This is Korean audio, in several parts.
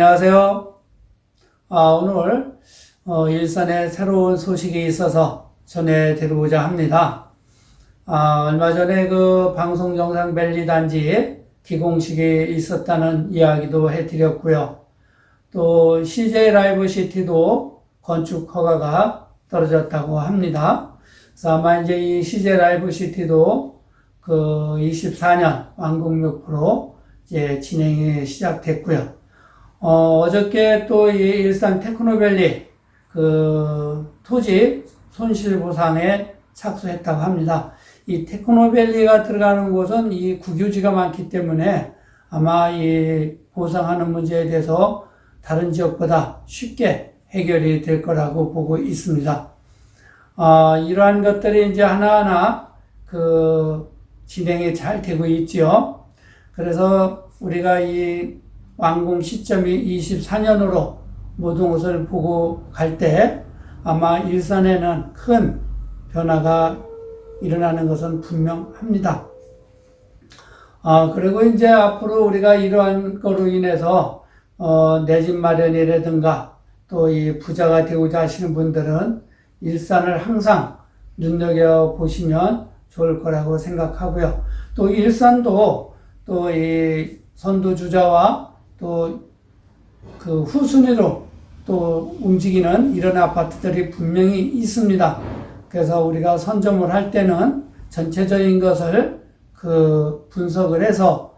안녕하세요. 아, 오늘 어, 일산에 새로운 소식이 있어서 전해드리고자 합니다. 아, 얼마 전에 그 방송 영상 밸리 단지 기공식이 있었다는 이야기도 해드렸고요. 또 CJ 라이브 시티도 건축 허가가 떨어졌다고 합니다. 그래서 아마 이제 이 CJ 라이브 시티도 그 24년 완공목표로 이제 진행이 시작됐고요. 어, 어저께 또 이 일산 테크노밸리 그 토지 손실 보상에 착수했다고 합니다. 이 테크노밸리가 들어가는 곳은 이 국유지가 많기 때문에 아마 이 보상하는 문제에 대해서 다른 지역보다 쉽게 해결이 될 거라고 보고 있습니다. 어, 이러한 것들이 이제 하나하나 그 진행이 잘 되고 있지요. 그래서 우리가 이 완공 시점이 24년으로 모든 것을 보고 갈 때 아마 일산에는 큰 변화가 일어나는 것은 분명합니다. 아, 그리고 이제 앞으로 우리가 이러한 거로 인해서, 어, 내 집 마련이라든가 또 이 부자가 되고자 하시는 분들은 일산을 항상 눈여겨 보시면 좋을 거라고 생각하고요. 또 일산도 또 이 선두주자와 또 그 후순위로 또 움직이는 이런 아파트들이 분명히 있습니다. 그래서 우리가 선점을 할 때는 전체적인 것을 그 분석을 해서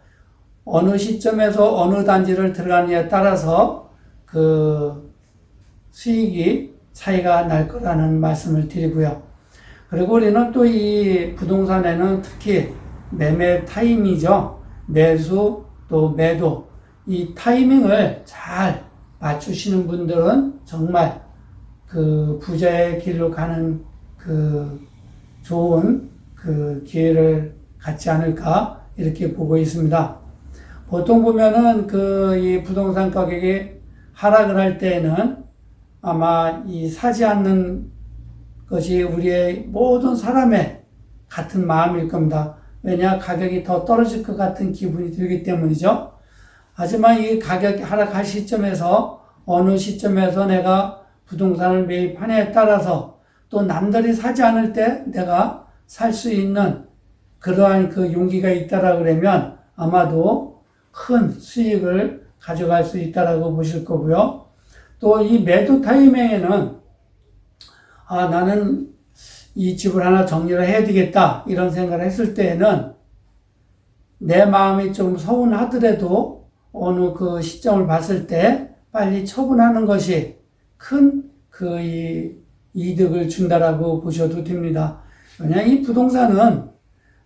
어느 시점에서 어느 단지를 들어가느냐에 따라서 그 수익이 차이가 날 거라는 말씀을 드리고요. 그리고 우리는 또 이 부동산에는 특히 매매 타임이죠. 매수 또 매도 이 타이밍을 잘 맞추시는 분들은 정말 그 부자의 길로 가는 그 좋은 그 기회를 갖지 않을까 이렇게 보고 있습니다. 보통 보면은 그 이 부동산 가격이 하락을 할 때에는 아마 이 사지 않는 것이 우리의 모든 사람의 같은 마음일 겁니다. 왜냐 가격이 더 떨어질 것 같은 기분이 들기 때문이죠. 하지만 이 가격이 하락할 시점에서 어느 시점에서 내가 부동산을 매입하냐에 따라서 또 남들이 사지 않을 때 내가 살 수 있는 그러한 그 용기가 있다라 그러면 아마도 큰 수익을 가져갈 수 있다라고 보실 거고요. 또 이 매도 타이밍에는 아 나는 이 집을 하나 정리를 해야 되겠다 이런 생각을 했을 때에는 내 마음이 좀 서운하더라도 어느 그 시점을 봤을 때 빨리 처분하는 것이 큰 그 이득을 준다라고 보셔도 됩니다. 왜냐 이 부동산은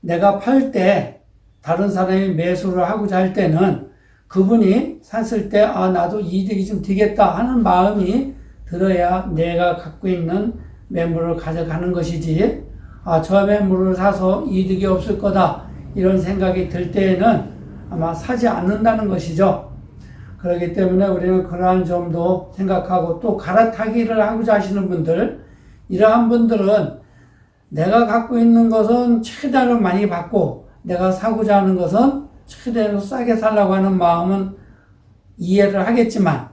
내가 팔 때 다른 사람이 매수를 하고자 할 때는 그분이 샀을 때 아 나도 이득이 좀 되겠다 하는 마음이 들어야 내가 갖고 있는 매물을 가져가는 것이지 아 저 매물을 사서 이득이 없을 거다 이런 생각이 들 때에는 아마 사지 않는다는 것이죠. 그렇기 때문에 우리는 그러한 점도 생각하고 또 갈아타기를 하고자 하시는 분들, 이러한 분들은 내가 갖고 있는 것은 최대로 많이 받고 내가 사고자 하는 것은 최대로 싸게 살라고 하는 마음은 이해를 하겠지만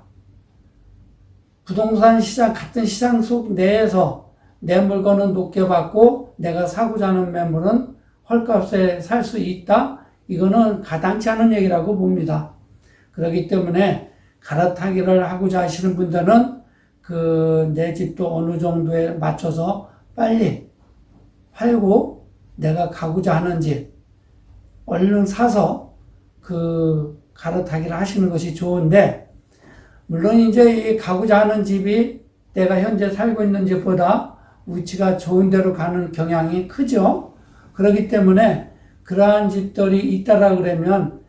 부동산 시장 같은 시장 속 내에서 내 물건은 높게 받고 내가 사고자 하는 매물은 헐값에 살 수 있다. 이거는 가당치 않은 얘기라고 봅니다. 그렇기 때문에 갈아타기를 하고자 하시는 분들은 그 내 집도 어느 정도에 맞춰서 빨리 팔고 내가 가고자 하는 집 얼른 사서 그 갈아타기를 하시는 것이 좋은데 물론 이제 이 가고자 하는 집이 내가 현재 살고 있는 집보다 위치가 좋은 데로 가는 경향이 크죠. 그렇기 때문에 그러한 집들이 있다라 그러면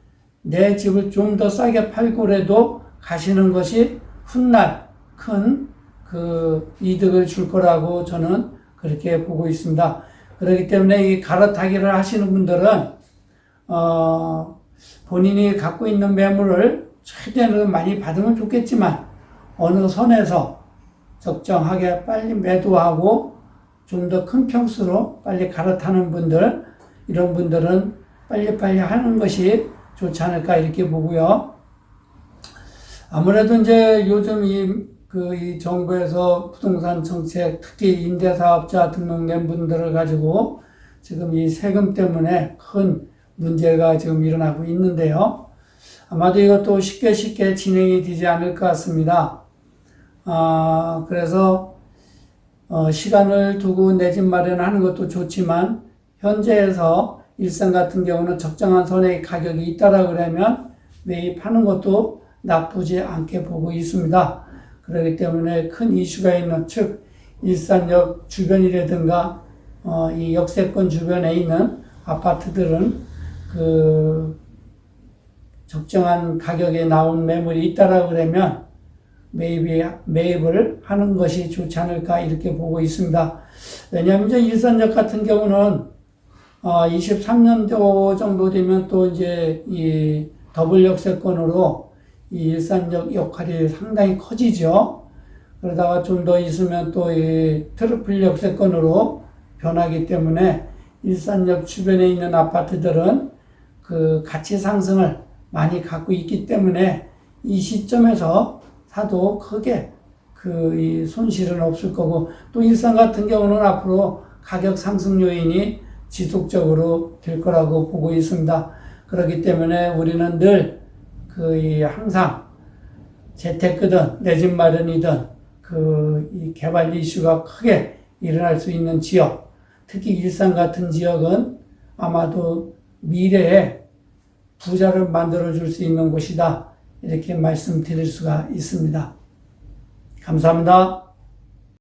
내 집을 좀 더 싸게 팔고라도 가시는 것이 훗날 큰 그 이득을 줄 거라고 저는 그렇게 보고 있습니다. 그렇기 때문에 이 갈아타기를 하시는 분들은 어 본인이 갖고 있는 매물을 최대한 많이 받으면 좋겠지만 어느 선에서 적정하게 빨리 매도하고 좀 더 큰 평수로 빨리 갈아타는 분들 이런 분들은 빨리빨리 하는 것이 좋지 않을까 이렇게 보고요. 아무래도 이제 요즘 이, 그, 이 정부에서 부동산 정책, 특히 임대사업자 등록된 분들을 가지고 지금 이 세금 때문에 큰 문제가 지금 일어나고 있는데요. 아마도 이것도 쉽게 쉽게 진행이 되지 않을 것 같습니다. 아, 그래서, 어, 시간을 두고 내 집 마련하는 것도 좋지만, 현재에서 일산 같은 경우는 적정한 선의 가격이 있다라 그러면 매입하는 것도 나쁘지 않게 보고 있습니다. 그렇기 때문에 큰 이슈가 있는 즉 일산역 주변이라든가 어, 이 역세권 주변에 있는 아파트들은 그 적정한 가격에 나온 매물이 있다라 그러면 매입이, 매입을 하는 것이 좋지 않을까 이렇게 보고 있습니다. 왜냐하면 이제 일산역 같은 경우는 어, 23년도 정도 되면 또 이제 이 더블 역세권으로 이 일산역 역할이 상당히 커지죠. 그러다가 좀 더 있으면 또 이 트리플 역세권으로 변하기 때문에 일산역 주변에 있는 아파트들은 그 가치 상승을 많이 갖고 있기 때문에 이 시점에서 사도 크게 그이 손실은 없을 거고 또 일산 같은 경우는 앞으로 가격 상승 요인이 지속적으로 될 거라고 보고 있습니다. 그렇기 때문에 우리는 늘그이 항상 재테크든 내 집 마련이든 그이 개발 이슈가 크게 일어날 수 있는 지역, 특히 일산 같은 지역은 아마도 미래에 부자를 만들어 줄 수 있는 곳이다. 이렇게 말씀드릴 수가 있습니다. 감사합니다.